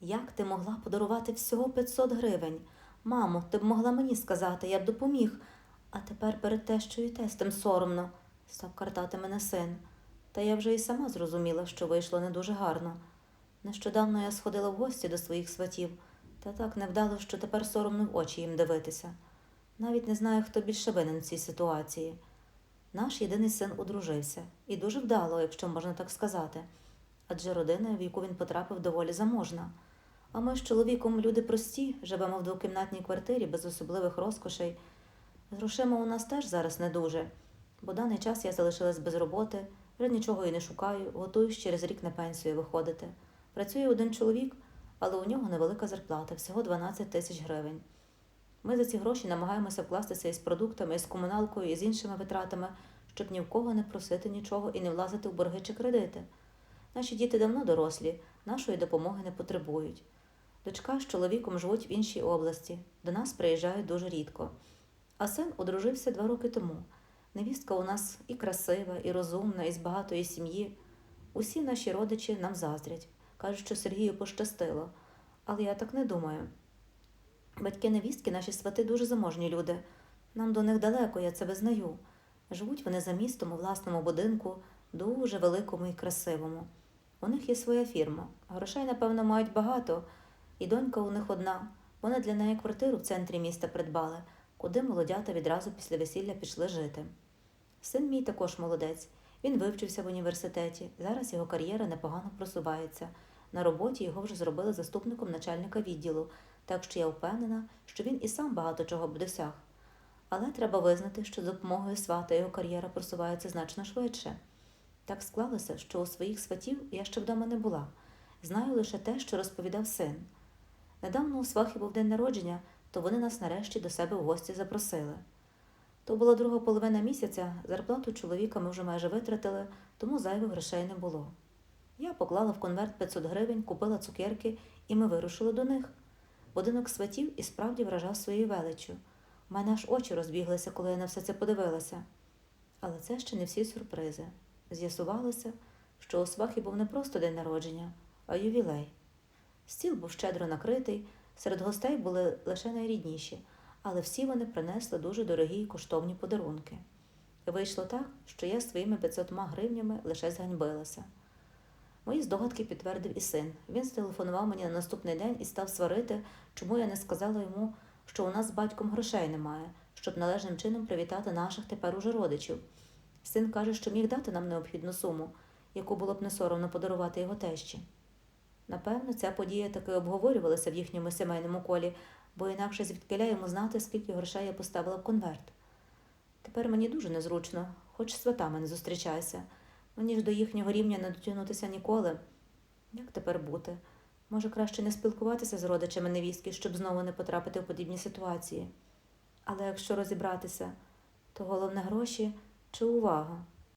Як ти могла подарувати всього 500 гривень? Мамо, ти б могла мені сказати, я б допоміг. А тепер перед тещою і тестем соромно, став картати мене син. Та я вже і сама зрозуміла, що вийшло не дуже гарно. Нещодавно я сходила в гості до своїх сватів, та так невдало, що тепер соромно в очі їм дивитися. Навіть не знаю, хто більше винен в цій ситуації. Наш єдиний син одружився, і дуже вдало, якщо можна так сказати. Адже родина, в яку він потрапив, доволі заможна. А ми з чоловіком люди прості, живемо в двокімнатній квартирі без особливих розкошей. Грошима у нас теж зараз не дуже, бо даний час я залишилась без роботи, вже нічого і не шукаю, готуюсь через рік на пенсію виходити. Працює один чоловік, але у нього невелика зарплата, всього 12 тисяч гривень. Ми за ці гроші намагаємося вкластися із продуктами, із комуналкою, і з іншими витратами, щоб ні в кого не просити нічого і не влазити в борги чи кредити. Наші діти давно дорослі, нашої допомоги не потребують. Дочка з чоловіком живуть в іншій області, до нас приїжджають дуже рідко. А син одружився два роки тому. Невістка у нас і красива, і розумна, і з багатої сім'ї. Усі наші родичі нам заздрять, кажуть, що Сергію пощастило. Але я так не думаю. Батьки невістки, наші свати дуже заможні люди. Нам до них далеко, я це визнаю. Живуть вони за містом у власному будинку, дуже великому і красивому. У них є своя фірма. Грошей, напевно, мають багато, і донька у них одна. Вони для неї квартиру в центрі міста придбали, куди молодята відразу після весілля пішли жити. Син мій також молодець. Він вивчився в університеті. Зараз його кар'єра непогано просувається. На роботі його вже зробили заступником начальника відділу, так що я впевнена, що він і сам багато чого б досяг. Але треба визнати, що з допомогою свата його кар'єра просувається значно швидше. Так склалося, що у своїх сватів я ще вдома не була. Знаю лише те, що розповідав син. Недавно у свахи був день народження, то вони нас нарешті до себе в гості запросили. То була друга половина місяця, зарплату чоловіка ми вже майже витратили, тому зайвих грошей не було. Я поклала в конверт 500 гривень, купила цукерки, і ми вирушили до них. Будинок сватів і справді вражав своєю величчю. У мене аж очі розбіглися, коли я на все це подивилася. Але це ще не всі сюрпризи. З'ясувалося, що у свахі був не просто день народження, а ювілей. Стіл був щедро накритий, серед гостей були лише найрідніші, але всі вони принесли дуже дорогі й коштовні подарунки. Вийшло так, що я своїми 500 гривнями лише зганьбилася. Мої здогадки підтвердив і син. Він зателефонував мені на наступний день і став сварити, чому я не сказала йому, що у нас з батьком грошей немає, щоб належним чином привітати наших тепер уже родичів. Син каже, що міг дати нам необхідну суму, яку було б не соромно подарувати його тещі. Напевно, ця подія таки обговорювалася в їхньому сімейному колі, бо інакше звідкиля йому знати, скільки грошей я поставила в конверт. Тепер мені дуже незручно, хоч з сватами не зустрічайся. Мені ж до їхнього рівня не дотягнутися ніколи. Як тепер бути? Може, краще не спілкуватися з родичами невістки, щоб знову не потрапити в подібні ситуації. Але якщо розібратися, то головне гроші чи увага.